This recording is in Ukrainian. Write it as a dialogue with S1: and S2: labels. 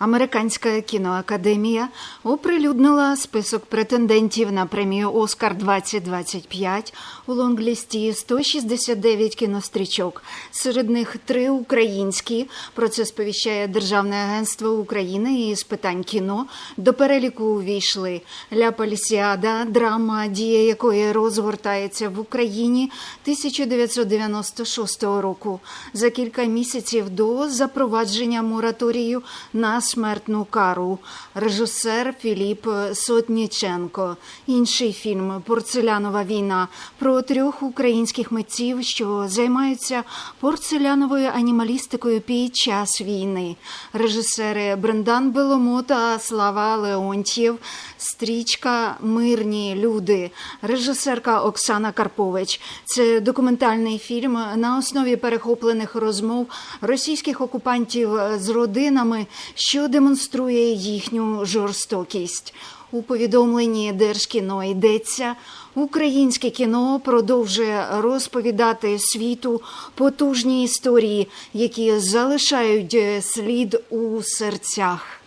S1: Американська кіноакадемія оприлюднила список претендентів на премію Оскар 2025 у лонглісті 169 кінострічок. Серед них три українські. Про це сповіщає Державне агентство України із питань кіно. До переліку увійшли Ля Палісіада, драма, дія якої розгортається в Україні 1996 року. За кілька місяців до запровадження мораторію на смертну кару. Режисер Філіп Сотніченко. Інший фільм Порцелянова війна про трьох українських митців, що займаються порцеляновою анімалістикою під час війни. Режисери Брендан Беломо та Слава Леонтьєв. Стрічка Мирні люди. Режисерка Оксана Карпович. Це документальний фільм на основі перехоплених розмов російських окупантів з родинами, що демонструє їхню жорстокість. У повідомленні Держкіно йдеться, українське кіно продовжує розповідати світу потужні історії, які залишають слід у серцях.